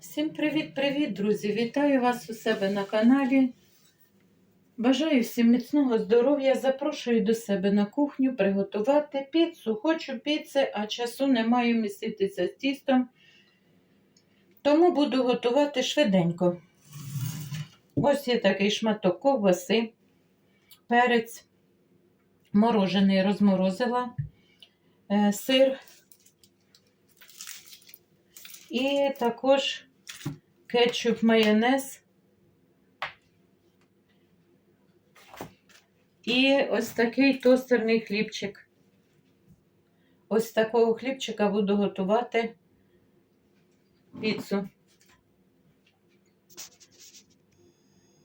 Всім привіт-привіт, друзі! Вітаю вас у себе на каналі. Бажаю всім міцного здоров'я. Запрошую до себе на кухню приготувати піцу. Хочу піци, а часу не маю міситися з тістом. Тому буду готувати швиденько. Ось є такий шматок ковбаси, перець, морожений розморозила, е, сир. І також кетчуп, майонез. І ось такий тостерний хлібчик. Ось такого хлібчика буду готувати піцу.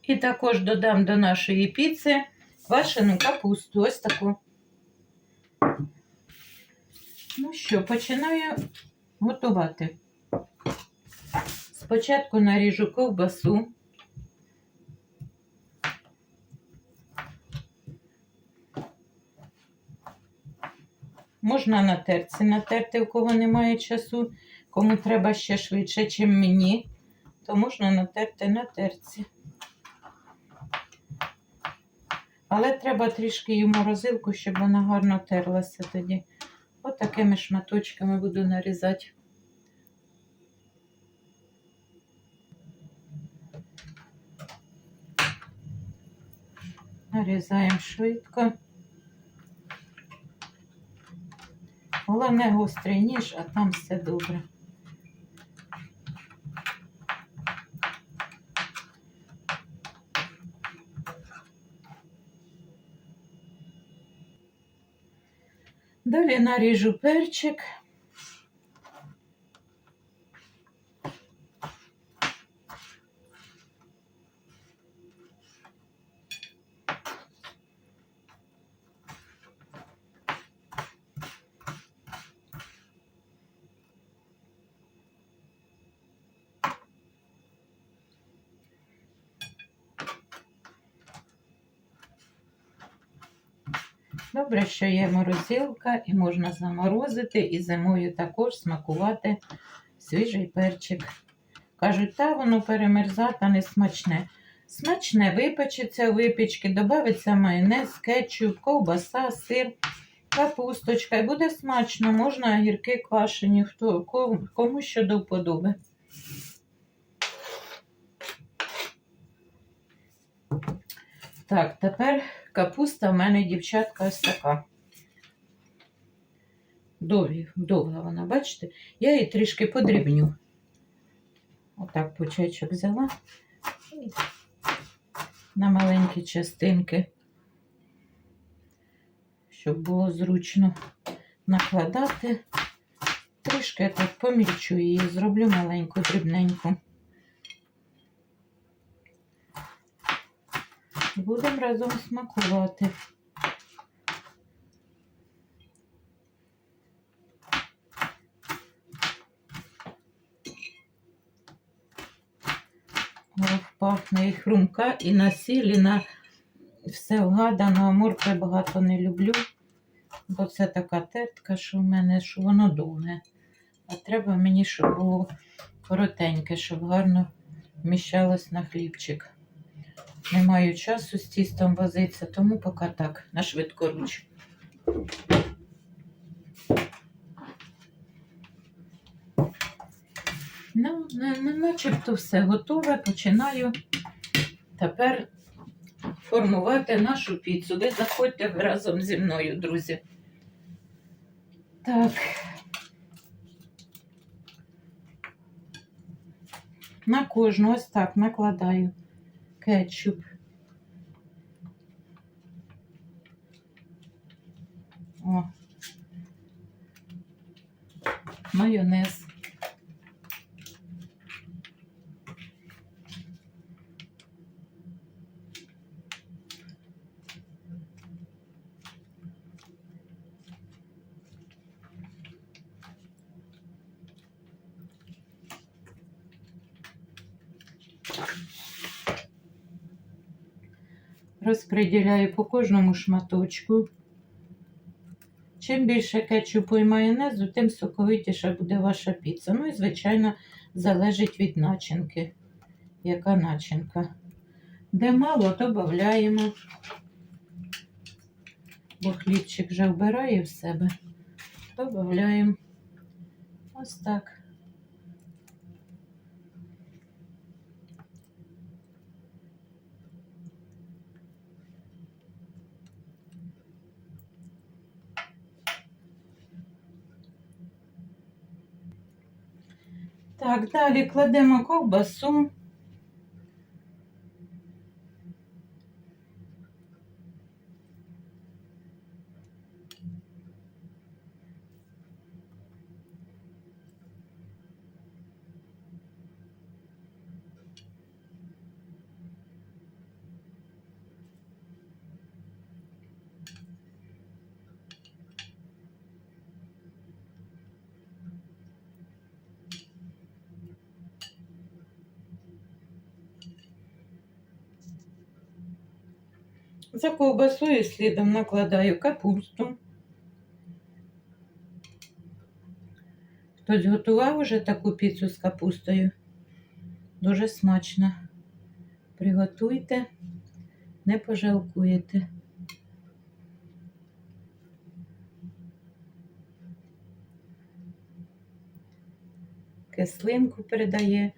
І також додам до нашої піци квашену капусту. Ось таку. Ну що, починаю готувати. Спочатку наріжу ковбасу. Можна на терці натерти, у кого немає часу. Кому треба ще швидше, ніж мені, то можна натерти на терці. Але треба трішки її морозилку, щоб вона гарно терлася тоді. Отакими шматочками буду нарізати. Нарізаємо швидко. Головне гострий ніж, а там все добре. Далі наріжу перчик. Добре, що є морозилка і можна заморозити, і зимою також смакувати свіжий перчик. Кажуть, та воно перемерзати не смачне. Смачне випечеться у випічки, додається майонез, кетчуп, ковбаса, сир, капусточка. І буде смачно, можна огірки квашені, хто, кому що до вподоби. Так, тепер капуста в мене, дівчатка, ось така. Довгі, довга вона, бачите? Я її трішки подрібню. Отак почечок взяла на маленькі частинки, щоб було зручно накладати. Трішки я так помільчу її, зроблю маленьку, дрібненьку. Будемо разом смакувати. Ох, пахне і хрумка, і на на все вгадано, моркви багато не люблю, бо це така тертка, що в мене, що воно довге. А треба мені, щоб було коротеньке, щоб гарно вміщалось на хлібчик. Не маю часу з тістом возитися, тому поки так, на швидкоруч. Ну, не, не начебто все готове. Починаю тепер формувати нашу піцу. Ви заходьте разом зі мною, друзі. Так. На кожну ось так накладаю кетчуп. О. Майонез. Розподіляю по кожному шматочку. чим більше кетчупу і майонезу, тим соковитіша буде ваша піца. Ну і, звичайно, залежить від начинки. Яка начинка? Де мало, додаємо. Бо хлібчик вже вбирає в себе. Додаємо. Ось так. Так, далі кладемо ковбасу. За ковбасою слідом накладаю капусту. Хтось готував уже таку піцу з капустою. Дуже смачно. Приготуйте, не пожалкуєте. Кислинку передає,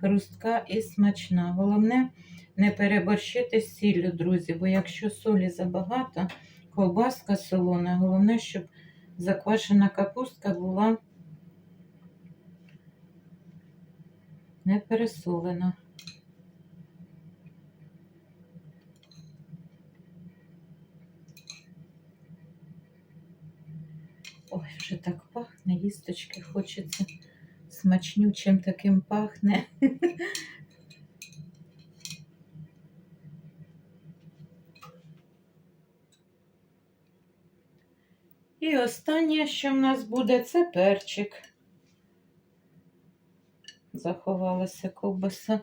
хрустка і смачна. Головне не переборщити з сіллю, друзі, бо якщо солі забагато, ковбаска солона, головне, щоб заквашена капустка була не пересолена. Ой, вже так пахне, їсточки хочеться смачнючим таким пахне. І останнє, що в нас буде, це перчик. Заховалася ковбаса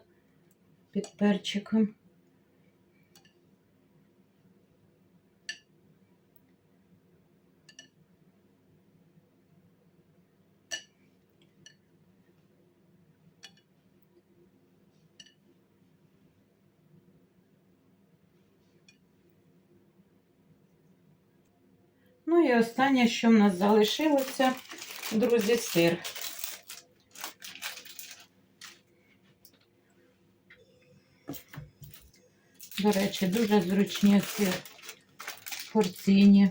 під перчиком. Ну і останнє, що в нас залишилося, друзі, сир. До речі, дуже зручні ці порційні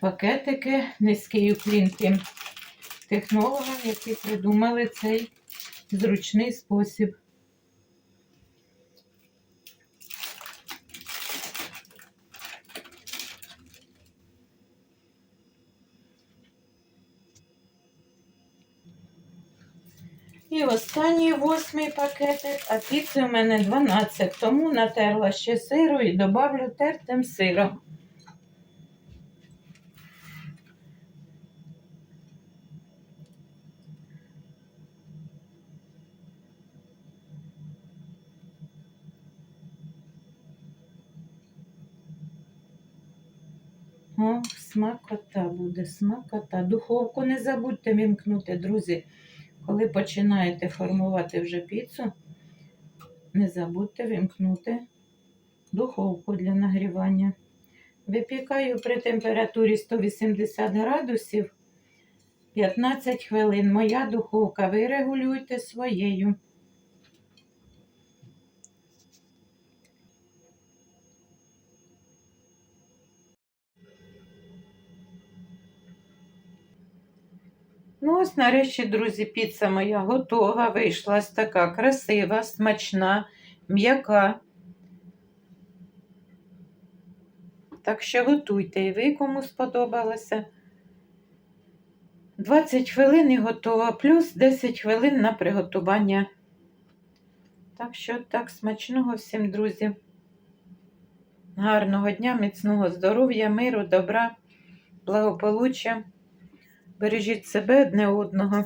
пакетики. Низький уклін тим технологам, які придумали цей зручний спосіб. І останній восьмий пакетик, а піци у мене 12, тому натерла ще сиру і добавлю тертим сиром. О, смакота буде, смакота. Духовку не забудьте вімкнути, друзі. Коли починаєте формувати вже піцу, не забудьте вимкнути духовку для нагрівання. Випікаю при температурі 180 градусів 15 хвилин. Моя духовка, ви регулюйте своєю. Ну, ось нарешті, друзі, піца моя готова. Вийшла ось така красива, смачна, м'яка. Так що готуйте і ви, кому сподобалося. 20 хвилин і готова, плюс 10 хвилин на приготування. Так що так, смачного всім, друзі. Гарного дня, міцного здоров'я, миру, добра, благополуччя. Бережіть себе одне одного.